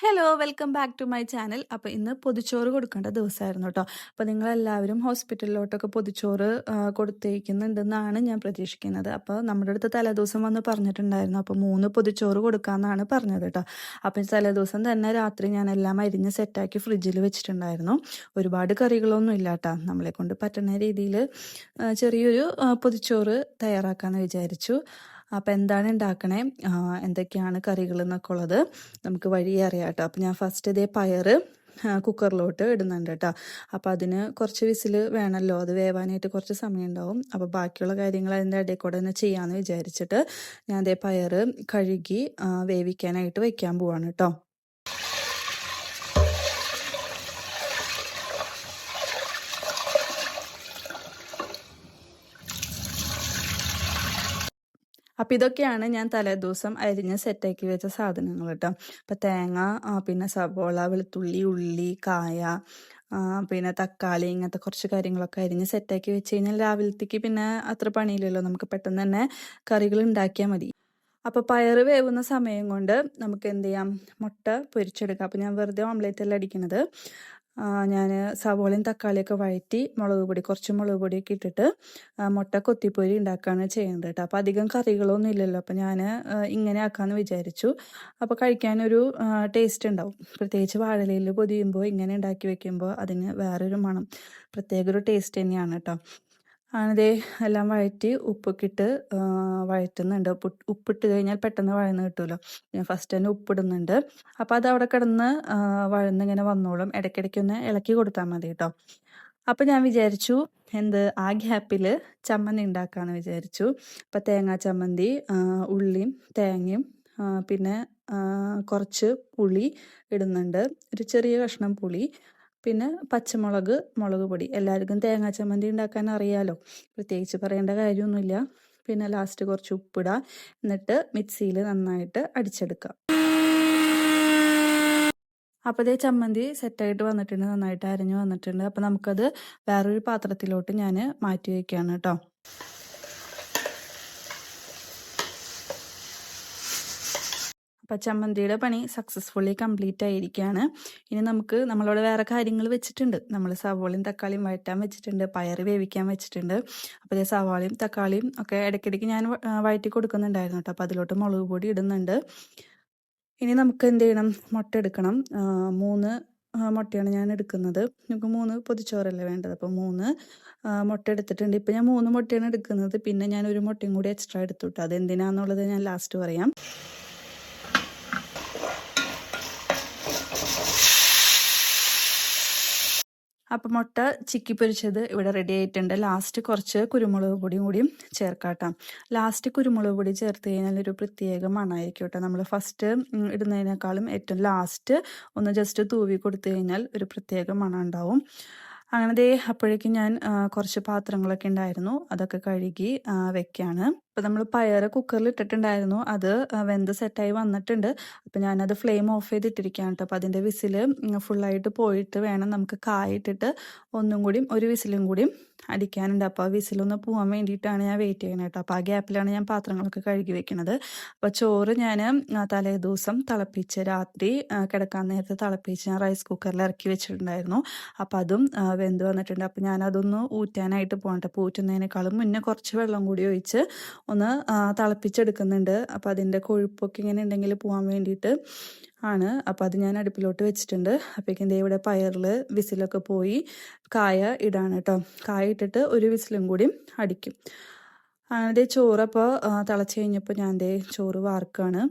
Hello welcome back to my channel അപ്പോൾ ഇന്ന് പൊതിച്ചോറ് കൊടുക്കേണ്ട ദിവസമായിരുന്നു കേട്ടോ. അപ്പോൾ നിങ്ങളെല്ലാവരും ഹോസ്പിറ്റലിലോട്ടൊക്കെ പൊതിച്ചോറ് കൊടുത്തേക്കുന്നുണ്ടെന്നാണ് ഞാൻ പ്രതീക്ഷിക്കുന്നത്. അപ്പോൾ നമ്മുടെ അടുത്ത് തലേദിവസം വന്ന് പറഞ്ഞിട്ടുണ്ടായിരുന്നു. അപ്പോൾ മൂന്ന് പൊതിച്ചോറ് കൊടുക്കാമെന്നാണ് പറഞ്ഞത് കേട്ടോ. അപ്പോൾ തലേദിവസം തന്നെ രാത്രി ഞാൻ എല്ലാം അരിഞ്ഞ് സെറ്റാക്കി ഫ്രിഡ്ജിൽ വെച്ചിട്ടുണ്ടായിരുന്നു. ഒരുപാട് കറികളൊന്നും ഇല്ല കേട്ടോ. നമ്മളെ കൊണ്ട് പറ്റുന്ന രീതിയിൽ ചെറിയൊരു പൊതിച്ചോറ് തയ്യാറാക്കാമെന്ന് വിചാരിച്ചു. അപ്പോൾ എന്താണ് ഉണ്ടാക്കണേ എന്തൊക്കെയാണ് കറികൾ എന്നൊക്കെ ഉള്ളത് നമുക്ക് വഴി അറിയാം കേട്ടോ ഞാൻ ഫസ്റ്റ് ഇതേ പയറ് കുക്കറിലോട്ട് ഇടുന്നുണ്ട് കേട്ടോ അപ്പോൾ അതിന് കുറച്ച് വിസിൽ വേണമല്ലോ അത് വേവാനായിട്ട് കുറച്ച് സമയം ഉണ്ടാവും അപ്പോൾ ബാക്കിയുള്ള കാര്യങ്ങൾ അതിന്റെ ഇടയിൽ കൂടെ തന്നെ ചെയ്യാമെന്ന് വിചാരിച്ചിട്ട് ഞാൻ അതേ പയർ കഴുകി വേവിക്കാനായിട്ട് വയ്ക്കാൻ പോവാണ് കേട്ടോ അപ്പം ഇതൊക്കെയാണ് ഞാൻ തലേദിവസം അരിഞ്ഞ് സെറ്റാക്കി വെച്ച സാധനങ്ങൾ കേട്ടോ അപ്പം തേങ്ങ പിന്നെ സവോള വെളുത്തുള്ളി ഉള്ളി കായ പിന്നെ തക്കാളി ഇങ്ങനത്തെ കുറച്ച് കാര്യങ്ങളൊക്കെ അരിഞ്ഞ് സെറ്റാക്കി വെച്ച് കഴിഞ്ഞാൽ രാവിലത്തേക്ക് പിന്നെ അത്ര പണിയില്ലല്ലോ. നമുക്ക് പെട്ടെന്ന് തന്നെ കറികൾ ഉണ്ടാക്കിയാൽ മതി. അപ്പോൾ പയറ് വേവുന്ന സമയം കൊണ്ട് നമുക്ക് എന്ത് ചെയ്യാം? മുട്ട പൊരിച്ചെടുക്കാം. അപ്പോൾ ഞാൻ വെറുതെ ഓംലേറ്റ് അല്ല അടിക്കണത്. ഞാൻ സവോളയും തക്കാളിയൊക്കെ വഴറ്റി മുളക് പൊടി കുറച്ച് മുളക് പൊടിയൊക്കെ ഇട്ടിട്ട് മുട്ട കൊത്തിപ്പൊരി ഉണ്ടാക്കുകയാണ് ചെയ്യുന്നത് കേട്ടോ അപ്പോൾ അധികം കറികളൊന്നും ഇല്ലല്ലോ. അപ്പോൾ ഞാൻ ഇങ്ങനെ ആക്കാമെന്ന് വിചാരിച്ചു. അപ്പോൾ കഴിക്കാനൊരു ടേസ്റ്റ് ഉണ്ടാവും. പ്രത്യേകിച്ച് വാഴലയിൽ പൊതിയുമ്പോൾ ഇങ്ങനെ ഉണ്ടാക്കി വെക്കുമ്പോൾ അതിന് വേറൊരു മണം പ്രത്യേക ഒരു ടേസ്റ്റ് തന്നെയാണ് കേട്ടോ ആണിതേ എല്ലാം വഴറ്റി ഉപ്പൊക്കെ ഇട്ട് വഴറ്റുന്നുണ്ട്. ഉപ്പ് ഉപ്പിട്ട് കഴിഞ്ഞാൽ പെട്ടെന്ന് വഴന്ന് കിട്ടുമല്ലോ ഞാൻ ഫസ്റ്റ് തന്നെ ഉപ്പിടുന്നുണ്ട്. അപ്പോൾ അത് അവിടെ കിടന്ന് വഴന്ന് വഴന്നിങ്ങനെ വന്നോളും. ഇടയ്ക്കിടയ്ക്ക് ഒന്ന് ഇളക്കി കൊടുത്താൽ മതി കേട്ടോ അപ്പോൾ ഞാൻ വിചാരിച്ചു എന്ത് ആ ഗ്യാപ്പിൽ ചമ്മന്തി ഉണ്ടാക്കാമെന്ന് വിചാരിച്ചു. അപ്പോൾ തേങ്ങാ ചമ്മന്തി ഉള്ളിയും തേങ്ങയും പിന്നെ കുറച്ച് പുളി ഇടുന്നുണ്ട്. ഒരു ചെറിയ കഷ്ണം പുളി. പിന്നെ പച്ചമുളക് മുളക് പൊടി. എല്ലാവർക്കും തേങ്ങാ ചമ്മന്തി ഉണ്ടാക്കാൻ അറിയാലോ. പ്രത്യേകിച്ച് പറയേണ്ട കാര്യമൊന്നുമില്ല. പിന്നെ ലാസ്റ്റ് കുറച്ച് ഉപ്പിടുക എന്നിട്ട് മിക്സിയിൽ നന്നായിട്ട് അടിച്ചെടുക്കുക അപ്പോൾ ഇതേ ചമ്മന്തി സെറ്റായിട്ട് വന്നിട്ടുണ്ട്. നന്നായിട്ട് അരഞ്ഞു വന്നിട്ടുണ്ട്. അപ്പോൾ നമുക്കത് വേറൊരു പാത്രത്തിലോട്ട് ഞാൻ മാറ്റി വയ്ക്കുകയാണ് കേട്ടോ. അപ്പം പണി സക്സസ്ഫുള്ളി കംപ്ലീറ്റ് ആയിരിക്കുകയാണ്. ഇനി നമുക്ക് നമ്മളോട് വേറെ കാര്യങ്ങൾ വെച്ചിട്ടുണ്ട്. നമ്മൾ സവാളയും തക്കാളിയും വഴറ്റാൻ വെച്ചിട്ടുണ്ട് പയറ് വേവിക്കാൻ വെച്ചിട്ടുണ്ട്. അപ്പോൾ സവാളയും തക്കാളിയും ഒക്കെ ഇടയ്ക്കിടയ്ക്ക് ഞാൻ വഴറ്റി കൊടുക്കുന്നുണ്ടായിരുന്നു കേട്ടോ. അപ്പോൾ അതിലോട്ട് മുളക് പൊടി ഇടുന്നുണ്ട്. ഇനി നമുക്ക് എന്ത് ചെയ്യണം? മുട്ട എടുക്കണം. മൂന്ന് മുട്ടയാണ് ഞാൻ എടുക്കുന്നത്. നമുക്ക് മൂന്ന് പൊതിച്ചോറല്ലേ വേണ്ടത്? അപ്പോൾ മൂന്ന് മുട്ട എടുത്തിട്ടുണ്ട്. ഇപ്പം ഞാൻ മൂന്ന് മുട്ടയാണ് എടുക്കുന്നത്. പിന്നെ ഞാൻ ഒരു മുട്ടയും കൂടി എക്സ്ട്രാ എടുത്തു കേട്ടോ. അതെന്തിനാന്നുള്ളത് ഞാൻ ലാസ്റ്റ് പറയാം. അപ്പം മുട്ട ചിക്കി പൊരിച്ചത് ഇവിടെ റെഡി ആയിട്ടുണ്ട്. ലാസ്റ്റ് കുറച്ച് കുരുമുളക് പൊടിയും കൂടിയും ചേർക്കാട്ടാം. ലാസ്റ്റ് കുരുമുളക് പൊടി ചേർത്ത് കഴിഞ്ഞാൽ ഒരു പ്രത്യേക മണമായിരിക്കും കേട്ടോ. നമ്മൾ ഫസ്റ്റ് ഇടുന്നതിനേക്കാളും ഏറ്റവും ലാസ്റ്റ് ഒന്ന് ജസ്റ്റ് തൂവി കൊടുത്തു കഴിഞ്ഞാൽ ഒരു പ്രത്യേക മണം ഉണ്ടാവും അങ്ങനെ ദേ അപ്പോഴേക്കും ഞാൻ കുറച്ച് പാത്രങ്ങളൊക്കെ ഉണ്ടായിരുന്നു. അതൊക്കെ കഴുകി വെക്കുകയാണ് ഇപ്പം നമ്മൾ പയറ് കുക്കറിൽ ഇട്ടിട്ടുണ്ടായിരുന്നു. അത് വെന്ത് സെറ്റായി വന്നിട്ടുണ്ട്. അപ്പം ഞാനത് ഫ്ലെയിം ഓഫ് ചെയ്തിട്ടിരിക്കുകയാണ് കേട്ടോ. അപ്പം അതിന്റെ വിസിൽ ഫുള്ളായിട്ട് പോയിട്ട് വേണം നമുക്ക് കായിട്ടിട്ട് ഒന്നും കൂടിയും ഒരു വിസിലും കൂടി അടിക്കാനുണ്ട്. അപ്പോൾ ആ വിസിലൊന്ന് പോകാൻ വേണ്ടിയിട്ടാണ് ഞാൻ വെയിറ്റ് ചെയ്യുന്നത് കേട്ടോ. അപ്പോൾ ആ ഗ്യാപ്പിലാണ് ഞാൻ പാത്രങ്ങളൊക്കെ കഴുകി വെക്കുന്നത്. അപ്പോൾ ചോറ് ഞാൻ തലേ ദിവസം തിളപ്പിച്ച് രാത്രി കിടക്കാൻ നേരത്തെ തിളപ്പിച്ച് ഞാൻ റൈസ് കുക്കറിൽ ഇറക്കി വെച്ചിട്ടുണ്ടായിരുന്നു. അപ്പോൾ അതും വെന്ത് വന്നിട്ടുണ്ട്. അപ്പോൾ ഞാൻ അതൊന്ന് ഊറ്റാനായിട്ട് പോകണ്ട അപ്പോൾ ഊറ്റുന്നതിനേക്കാളും മുന്നേ കുറച്ച് വെള്ളം കൂടി ഒഴിച്ച് ഒന്ന് തിളപ്പിച്ചെടുക്കുന്നുണ്ട്. അപ്പോൾ അതിന്റെ കൊഴുപ്പൊക്കെ ഇങ്ങനെ ഉണ്ടെങ്കിൽ പോകാൻ വേണ്ടിയിട്ട് ആണ്. അപ്പോൾ അത് ഞാൻ അടുപ്പിലോട്ട് വെച്ചിട്ടുണ്ട്. അപ്പോഴേക്കും ദേ ഇവിടെ പയറിൽ വിസിലൊക്കെ പോയി കായ ഇടാണ് കേട്ടോ കായ ഇട്ടിട്ട് ഒരു വിസിലും കൂടി അടിക്കും. അതിന്റെ ദേ ചോറ് അപ്പോൾ തിളച്ച് കഴിഞ്ഞപ്പോൾ ഞാൻ ദേ ചോറ് വാർക്കുകയാണ്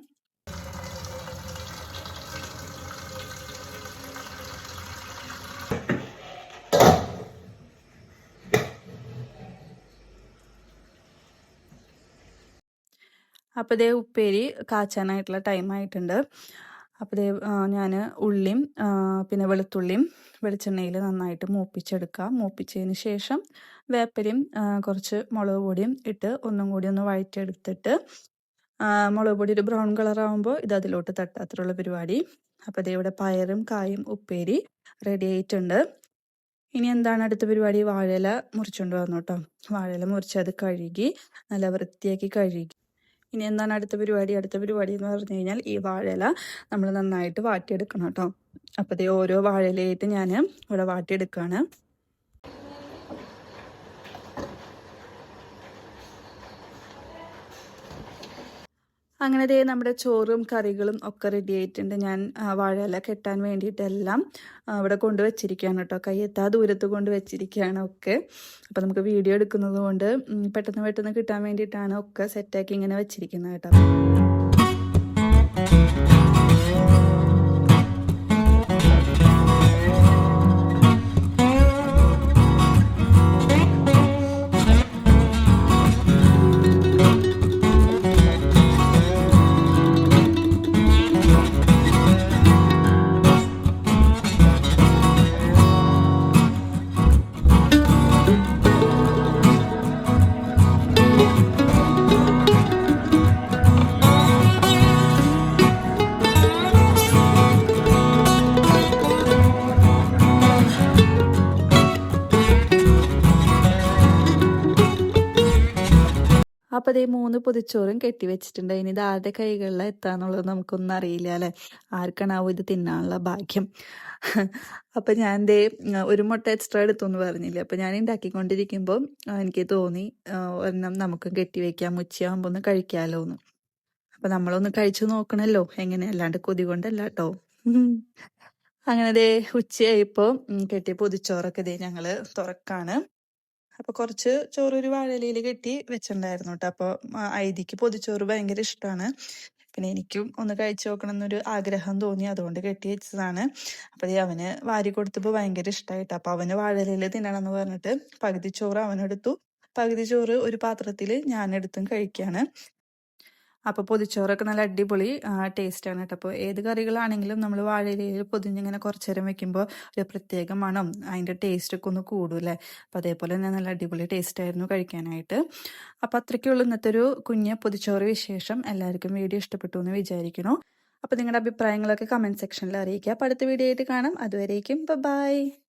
അപ്പോൾ ദേ ഉപ്പേരി കാച്ചാനായിട്ടുള്ള ടൈം ആയിട്ടുണ്ട് അപ്പോൾ ഞാൻ ഉള്ളിയും പിന്നെ വെളുത്തുള്ളിയും വെളിച്ചെണ്ണയിൽ നന്നായിട്ട് മൂപ്പിച്ചെടുക്കുക മൂപ്പിച്ചതിന് ശേഷം വേപ്പലയും കുറച്ച് മുളക് പൊടിയും ഇട്ട് ഒന്നും കൂടി ഒന്ന് വഴറ്റിയെടുത്തിട്ട് മുളക് പൊടി ഒരു ബ്രൗൺ കളർ ആകുമ്പോൾ ഇത് അതിലോട്ട് തട്ടാത്തുള്ള പരിപാടി. അപ്പോൾ ദേ ഇവിടെ പയറും കായും ഉപ്പേരി റെഡി ആയിട്ടുണ്ട്. ഇനി എന്താണ് അടുത്ത പരിപാടി? വാഴയില മുറിച്ചുകൊണ്ട് വന്നു കേട്ടോ വാഴയില മുറിച്ച് അത് കഴുകി നല്ല വൃത്തിയാക്കി കഴുകി. ഇനി എന്താണ് അടുത്ത പരിപാടി? അടുത്ത പരിപാടി എന്ന് പറഞ്ഞു കഴിഞ്ഞാൽ ഈ വാഴയില നമ്മൾ നന്നായിട്ട് വാട്ടിയെടുക്കണം കേട്ടോ. അപ്പോൾ ദേ ഓരോ വാഴയിലയായിട്ട് ഞാൻ ഇവിടെ വാട്ടിയെടുക്കുകയാണ് അങ്ങനെ ദേ നമ്മുടെ ചോറും കറികളും ഒക്കെ റെഡി ആയിട്ടുണ്ട്. ഞാൻ വാഴയില കെട്ടാൻ വേണ്ടിയിട്ടെല്ലാം ഇവിടെ കൊണ്ടുവച്ചിരിക്കുകയാണ് കേട്ടോ. കയ്യെത്താ ദൂരത്ത് കൊണ്ട് വെച്ചിരിക്കുകയാണ് ഒക്കെ. അപ്പം നമുക്ക് വീഡിയോ എടുക്കുന്നത് കൊണ്ട് പെട്ടെന്ന് പെട്ടെന്ന് കിട്ടാൻ വേണ്ടിയിട്ടാണ് ഒക്കെ സെറ്റാക്കി ഇങ്ങനെ വെച്ചിരിക്കുന്നത് കേട്ടോ. അപ്പോൾ അതേ മൂന്ന് പൊതിച്ചോറും കെട്ടി വെച്ചിട്ടുണ്ട്. ഇനി ഇത് ആരുടെ കൈകളിൽ എത്താന്നുള്ളത് നമുക്കൊന്നും അറിയില്ല അല്ലേ? ആർക്കാണാവും ഇത് തിന്നാനുള്ള ഭാഗ്യം? അപ്പം ഞാൻ ദേ ഒരു മുട്ട എക്സ്ട്രാ എടുത്തു എന്ന് പറഞ്ഞില്ലേ? അപ്പം ഞാൻ ഉണ്ടാക്കിക്കൊണ്ടിരിക്കുമ്പോൾ എനിക്ക് തോന്നി ഒരെണ്ണം നമുക്കും കെട്ടി വെക്കാം ഉച്ചയാകുമ്പോൾ ഒന്ന് കഴിക്കാമല്ലോ എന്ന് അപ്പം നമ്മളൊന്ന് കഴിച്ചു നോക്കണല്ലോ. എങ്ങനെ? അല്ലാണ്ട് കൊതി കൊണ്ടല്ല കേട്ടോ അങ്ങനെ ദേ ഉച്ചയായപ്പോൾ കെട്ടിയ പൊതിച്ചോറൊക്കെ ദേ ഞങ്ങൾ തുറക്കാണ്. അപ്പൊ കുറച്ച് ചോറ് ഒരു വാഴയിലയിൽ കെട്ടി വെച്ചിട്ടുണ്ടായിരുന്നു കേട്ടോ അപ്പൊ ഐതിക്ക് പൊതിച്ചോറ് ഭയങ്കര ഇഷ്ടമാണ് പിന്നെ എനിക്കും ഒന്ന് കഴിച്ചു നോക്കണം എന്നൊരു ആഗ്രഹം തോന്നി. അതുകൊണ്ട് കെട്ടി വെച്ചതാണ്. അപ്പൊ ദേ അവന് വാരി കൊടുത്തപ്പോ ഭയങ്കര ഇഷ്ടമായിട്ട് അപ്പൊ അവന് വാഴയിലയിൽ തിന്നണം എന്ന് പറഞ്ഞിട്ട് പകുതി ചോറ് അവനെടുത്തു. പകുതി ചോറ് ഒരു പാത്രത്തിൽ ഞാൻ എടുത്തും കഴിക്കാണ്. അപ്പോൾ പൊതിച്ചോറൊക്കെ നല്ല അടിപൊളി ടേസ്റ്റ് ആണ് കേട്ടോ അപ്പോൾ ഏത് കറികളാണെങ്കിലും നമ്മൾ വാഴയിലയിൽ പൊതിഞ്ഞിങ്ങനെ കുറച്ച് നേരം വെക്കുമ്പോൾ ഒരു പ്രത്യേക മണം അതിന്റെ ടേസ്റ്റ് ഒക്കെ ഒന്ന് കൂടും അല്ലേ അപ്പോൾ അതേപോലെ തന്നെ നല്ല അടിപൊളി ടേസ്റ്റ് ആയിരുന്നു കഴിക്കാനായിട്ട്. അപ്പോൾ അത്രയ്ക്കുള്ളൂ ഇന്നത്തെ ഒരു കുഞ്ഞ് പൊതിച്ചോറ് വിശേഷം. എല്ലാവർക്കും വീഡിയോ ഇഷ്ടപ്പെട്ടു എന്ന് വിചാരിക്കുന്നു. അപ്പോൾ നിങ്ങളുടെ അഭിപ്രായങ്ങളൊക്കെ കമന്റ് സെക്ഷനിൽ അറിയിക്കുക. അപ്പോൾ അടുത്ത വീഡിയോ ആയിട്ട് കാണാം. അതുവരേക്കും ബൈ